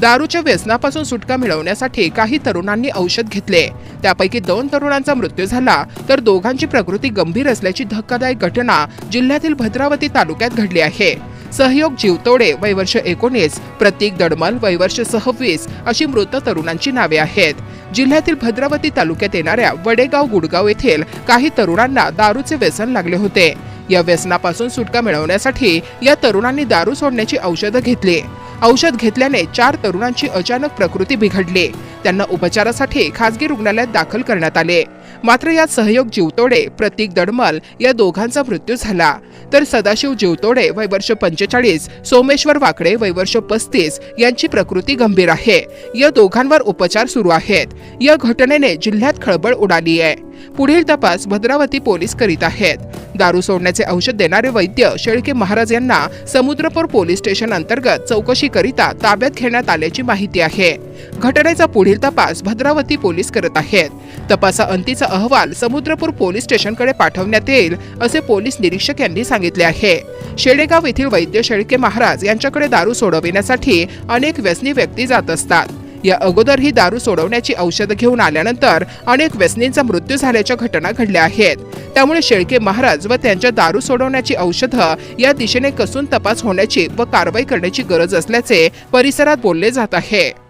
दारूच्या व्यसनापासून सुटका मिळवण्यासाठी काही तरुणांनी औषध घेतले. त्यापैकी दोन तरुणांचा मृत्यू झाला तर दोघांची प्रकृती गंभीर असल्याची धक्कादायक घटना जिल्ह्यातील भद्रावती तालुक्यात घडली आहे. सहयोग जीवतोडे वैवर्ष एकोणीस प्रतीक दडमल वैवर्ष सहावीस अशी मृत तरुणांची नावे आहेत. जिल्ह्यातील भद्रावती तालुक्यात येणाऱ्या वडेगाव गुडगाव येथील काही तरुणांना दारूचे व्यसन लागले होते. या व्यसनापासून सुटका मिळवण्यासाठी या तरुणांनी दारू सोडण्याची औषधं घेतली. औषध घेतल्याने चार तरुणांची अचानक प्रकृती बिघडली. त्यांना उपचारासाठी खासगी रुग्णालयात दाखल करण्यात आले. मात्र यात सहयोग जीवतोडे प्रतीक दडमल या दोघांचा मृत्यू झाला. तर सदाशिव जीवतोडे वय वर्ष पंचेचाळीस सोमेश्वर वाकडे वय वर्ष पस्तीस यांची प्रकृती गंभीर आहे. या दोघांवर उपचार सुरू आहेत. या घटनेने जिल्ह्यात खळबळ उडाली आहे. पुढील तपास भद्रावती पोलीस करीत आहेत. दारू सोडण्याचे औषध देणारे वैद्य शेळके महाराज यांना समुद्रपूर पोलीस स्टेशन अंतर्गत चौकशीकरिता ताब्यात घेण्यात आल्याची माहिती आहे. घटनेचा पुढील तपास भद्रावती पोलीस करत आहेत. तपासा अंतीचा अहवाल समुद्रपूर पोलीस स्टेशनकडे पाठवण्यात येईल असे पोलीस निरीक्षक यांनी सांगितले आहे. शेडेगाव येथील वैद्य शेळके महाराज यांच्याकडे दारू सोडविण्यासाठी अनेक व्यसनी व्यक्ती जात असतात. या अगोदर ही दारू सोडवण्याची औषधं घेऊन आल्यानंतर अनेक व्यसनींचा मृत्यू झाल्याच्या घटना घडल्या आहेत. त्यामुळे शेळके महाराज व त्यांच्या दारू सोडवण्याची औषधं या दिशेने कसून तपास होण्याची व कारवाई करण्याची गरज असल्याचे परिसरात बोलले जात आहे.